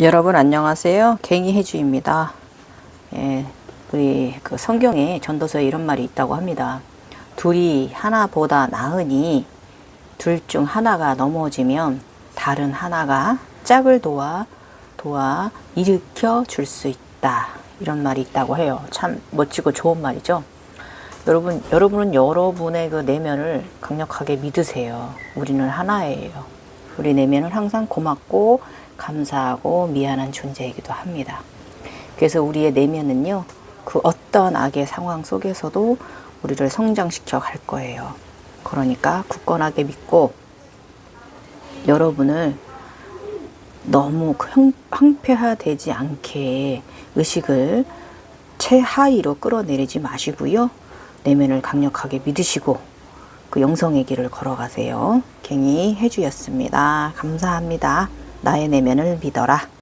여러분 안녕하세요. 갱이 해주입니다. 예, 우리 그 성경에 전도서에 이런 말이 있다고 합니다. 둘이 하나보다 나으니 둘 중 하나가 넘어지면 다른 하나가 짝을 도와 도와 일으켜 줄 수 있다. 이런 말이 있다고 해요. 참 멋지고 좋은 말이죠. 여러분, 여러분은 여러분의 그 내면을 강력하게 믿으세요. 우리는 하나예요. 우리 내면은 항상 고맙고 감사하고 미안한 존재이기도 합니다. 그래서 우리의 내면은요, 그 어떤 악의 상황 속에서도 우리를 성장시켜 갈 거예요. 그러니까 굳건하게 믿고 여러분을 너무 형- 황폐화되지 않게 의식을 최하위로 끌어내리지 마시고요. 내면을 강력하게 믿으시고 그 영성의 길을 걸어가세요. 갱이 해주였습니다. 감사합니다. 나의 내면을 믿어라.